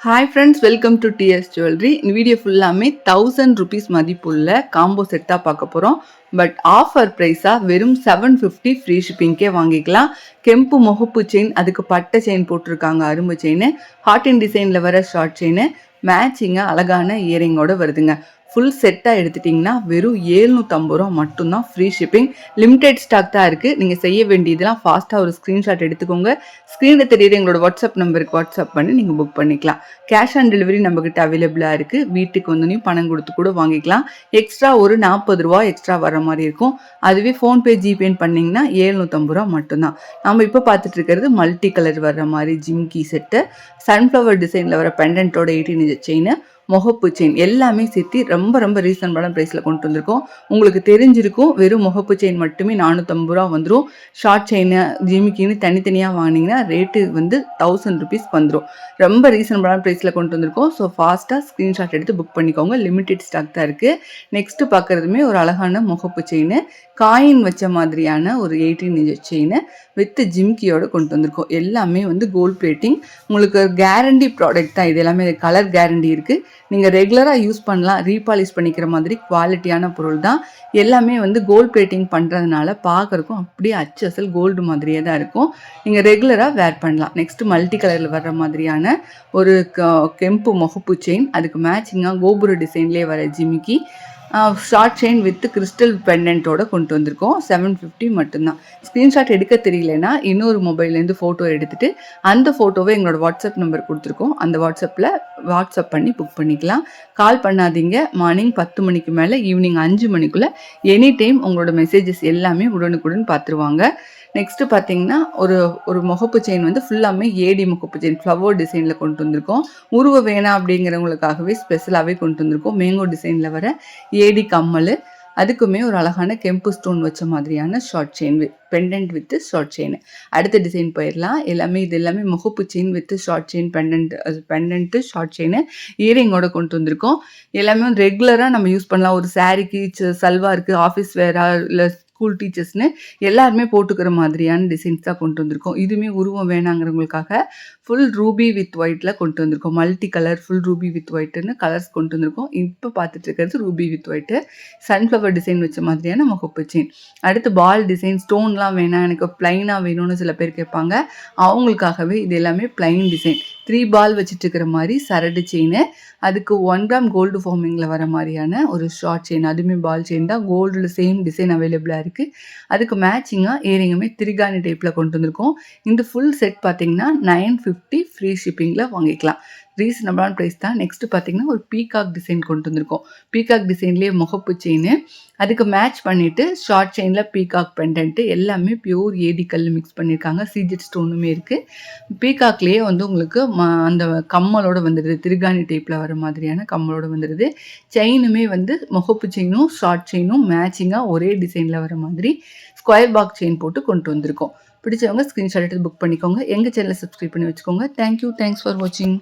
Hi friends welcome to DS jewellery இந்த video ஃபுல்லாமே thousand rupees மதிப்புள்ள காம்போ செட்டாக பார்க்க போகிறோம் பட் ஆஃபர் ப்ரைஸாக வெறும் செவன் ஃபிஃப்டி ஃப்ரீ ஷிப்பிங்க்கே வாங்கிக்கலாம். கெம்பு முகப்பு செயின் அதுக்கு பட்டை செயின் போட்டிருக்காங்க அரும்பு செயின் ஹார்ட் அண்ட் டிசைனில் வர ஷார்ட் செயின் மேட்சிங்காக அழகான இயரிங்கோட வருதுங்க. ஃபுல் செட்டாக எடுத்துட்டிங்கன்னா வெறும் ஏழ்நூற்றம்பது ரூபா மட்டும்தான் ஃப்ரீ ஷிப்பிங் லிமிடெட் ஸ்டாக் தான் இருக்குது நீங்கள் செய்ய வேண்டியதெல்லாம் ஃபாஸ்ட்டாக ஒரு ஸ்க்ரீன்ஷாட் எடுத்துக்கோங்க. ஸ்க்ரீனில் தெரியுற எங்களோட வாட்ஸ்அப் நம்பருக்கு வாட்ஸ்அப் பண்ணி நீங்கள் புக் பண்ணிக்கலாம். கேஷ் ஆன் டெலிவரி நம்மக்கிட்ட அவைலபிளாக இருக்குது வீட்டுக்கு வந்தோடனே பணம் கொடுத்து கூட வாங்கிக்கலாம். எக்ஸ்ட்ரா ஒரு நாற்பது ரூபா எக்ஸ்ட்ரா வர மாதிரி இருக்கும். அதுவே ஃபோன்பே ஜிபேன்னு பண்ணிங்கன்னா ஏழ்நூற்றம்பது ரூபா மட்டும்தான். நம்ம இப்போ பார்த்துட்டு இருக்கிறது மல்டி கலர் வர்ற மாதிரி ஜிம்கி செட்டு சன்ஃப்ளவர் டிசைனில் வர பெண்டன்ட்டோட எயிட்டீன் இன்ச் செயின் முகப்பு செயின் எல்லாமே சேர்த்து ரொம்ப ரொம்ப ரீசனபிளான ப்ரைஸில் கொண்டு வந்திருக்கோம். உங்களுக்கு தெரிஞ்சிருக்கும் வெறும் முகப்பு செயின் மட்டுமே நானூற்றம்பது ரூபா வந்துடும் ஷார்ட் செயினை ஜிமிக்கின்னு தனித்தனியாக வாங்கினீங்கன்னா ரேட்டு வந்து தௌசண்ட் ருபீஸ் வந்துடும் ரொம்ப ரீசனபிளான ப்ரைஸில் கொண்டு வந்திருக்கோம். ஸோ ஃபாஸ்ட்டாக ஸ்க்ரீன்ஷாட் எடுத்து புக் பண்ணிக்கோங்க. லிமிடெட் ஸ்டாக் தான் இருக்குது நெக்ஸ்ட்டு பார்க்குறதுமே ஒரு அழகான முகப்பு செயின் காயின் வச்ச மாதிரியான ஒரு எயிட்டீன் இன்ச் செயினை வித் ஜிம்கியோட கொண்டு வந்திருக்கோம். எல்லாமே வந்து கோல்ட் பிளேட்டிங் உங்களுக்கு கேரண்டி ப்ராடக்ட் தான். இது எல்லாமே கலர் கேரண்டி இருக்குது நீங்கள் ரெகுலராக யூஸ் பண்ணலாம். ரீபாலிஷ் பண்ணிக்கிற மாதிரி குவாலிட்டியான பொருள் தான். எல்லாமே வந்து கோல்ட் பிளேட்டிங் பண்ணுறதுனால பார்க்குறக்கும் அப்படியே அச்சு அசல் கோல்டு மாதிரியே தான் இருக்கும். நீங்கள் ரெகுலராக வேர் பண்ணலாம். நெக்ஸ்ட் மல்டி கலரில் வர்ற மாதிரியான ஒரு கெம்பு முகப்பு செயின் அதுக்கு மேட்சிங்காக கோபுர டிசைன்லேயே வர ஜிமிக்கி ஷார்ட் செயின் வித் கிறிஸ்டல் பெண்டன்ட்டோட கொண்டு வந்திருக்கோம். செவன் ஃபிஃப்டி மட்டும்தான். ஸ்க்ரீன்ஷாட் எடுக்க தெரியலனா இன்னொரு மொபைல்லேருந்து ஃபோட்டோ எடுத்துகிட்டு அந்த ஃபோட்டோவை எங்களோட வாட்ஸ்அப் நம்பர் கொடுத்துருக்கோம். அந்த வாட்ஸ்அப்பில் வாட்ஸ்அப் பண்ணி புக் பண்ணிக்கலாம். கால் பண்ணாதீங்க. மார்னிங் பத்து மணிக்கு மேலே ஈவினிங் அஞ்சு மணிக்குள்ளே எனி டைம் உங்களோட மெசேஜஸ் எல்லாமே உடனுக்குடன் பார்த்துருவாங்க. நெக்ஸ்ட்டு பார்த்தீங்கன்னா ஒரு ஒரு முகப்பு செயின் வந்து ஃபுல்லாமே ஏடி முகப்பு செயின் ஃப்ளவர் டிசைனில் கொண்டு வந்திருக்கோம். உருவ வேணாம் அப்படிங்கிறவங்களுக்காகவே ஸ்பெஷலாகவே கொண்டு வந்திருக்கோம். மேங்கோ டிசைனில் வர ஏடி கம்மல். அதுக்குமே ஒரு அழகான கெம்பு ஸ்டோன் வச்ச மாதிரியான short chain pendant with short chain அடுத்த டிசைன் போயிடலாம். எல்லாமே இது எல்லாமே முகப்பு chain with short chain pendant pendant short chain இயரிங்கோட கொண்டு வந்திருக்கோம். எல்லாமே ரெகுலராக நம்ம யூஸ் பண்ணலாம். ஒரு சாரிக்கு சல்வாருக்கு ஆஃபீஸ் வேரா இல்லை ஸ்கூல் டீச்சர்ஸ்னு எல்லாருமே போட்டுக்கிற மாதிரியான டிசைன்ஸ் தான் கொண்டு வந்திருக்கோம். இதுவுமே உருவம் வேணாங்கிறவங்களுக்காக ஃபுல் ரூபி வித் ஒயிட்டில் கொண்டு வந்திருக்கோம். Multi colour full ruby with ஒயிட்டுன்னு colours கொண்டு வந்திருக்கோம். இப்போ பார்த்துட்டு இருக்கிறது ruby with white sunflower design வச்ச மாதிரியான முகப்பு செயின் அடுத்து பால் டிசைன் ஸ்டோன்லாம் வேணாம் எனக்கு ப்ளைனாக வேணும்னு சில பேர் கேட்பாங்க. அவங்களுக்காகவே இது எல்லாமே ப்ளைன் டிசைன் த்ரீ பால் வச்சுட்டு இருக்கிற மாதிரி சரடு செயின் அதுக்கு ஒன் கிராம் கோல்டு ஃபார்மிங்கில் வர மாதிரியான ஒரு ஷார்ட் செயின் அதுவுமே பால் செயின் தான். கோல்டில் சேம் டிசைன் அவைலபிளாக இருக்குது அதுக்கு மேட்சிங்காக ஏரிங்குமே திரிகானி டைப்பில் கொண்டு வந்திருக்கோம். இந்த ஃபுல் செட் பார்த்தீங்கன்னா நைன் ஃபிஃப்டி ஃப்ரீ ஷிப்பிங்கில் வாங்கிக்கலாம். ரீசனபிளான ப்ரைஸ் தான் நெக்ஸ்ட் பார்த்தீங்கன்னா ஒரு பீகாக் டிசைன் கொண்டு வந்திருக்கோம். பீகாக் டிசைன்லேயே முகப்பு செயின் அதுக்கு மேட்ச் பண்ணிவிட்டு ஷார்ட் செயினில் பீகாக் பெண்டன்ட்டு எல்லாமே பியூர் ஏடி கல் மிக்ஸ் பண்ணியிருக்காங்க சீஜெட் ஸ்டோனுமே இருக்குது பீகாக்லேயே வந்து உங்களுக்கு ம அந்த கம்மலோடு வந்துடுது திருகாணி டைப்பில் வர மாதிரியான கம்மலோடு வந்துடுது செயினுமே வந்து முகப்பு செயினும் ஷார்ட் செயினும் மேட்சிங்காக ஒரே டிசைனில் வர மாதிரி ஸ்கொயர் பாக் செயின் போட்டு கொண்டு வந்திருக்கோம். பிடிச்சவங்க ஸ்க்ரீன்ஷாட் எடுத்து புக் பண்ணிக்கோங்க. எங்கள் சேனலை சப்ஸ்கிரைப் பண்ணி வச்சுக்கோங்க. தேங்க்யூ தேங்க்ஸ் ஃபார் வாட்சிங்